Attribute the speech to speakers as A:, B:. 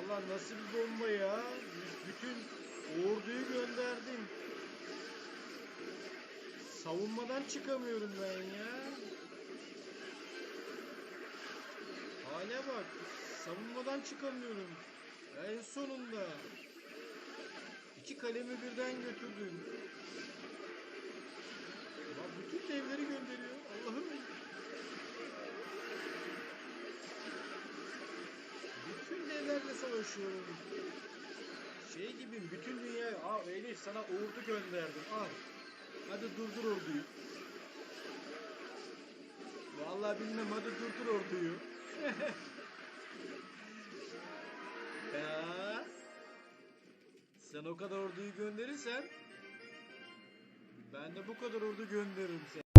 A: bomba nasıl bir bomba ya? Bütün orduyu gönderdim. Savunmadan çıkamıyorum ben ya. Hale bak. Savunmadan çıkamıyorum. En sonunda. İki kalemi birden götürdüm. Devlerle savaşıyorum. Şey gibi bütün dünya... Aa Elif sana ordu gönderdim. Al. Hadi durdur orduyu. Vallahi bilmem hadi durdur orduyu. ya. Sen o kadar orduyu gönderirsen ben de bu kadar ordu gönderirim seni.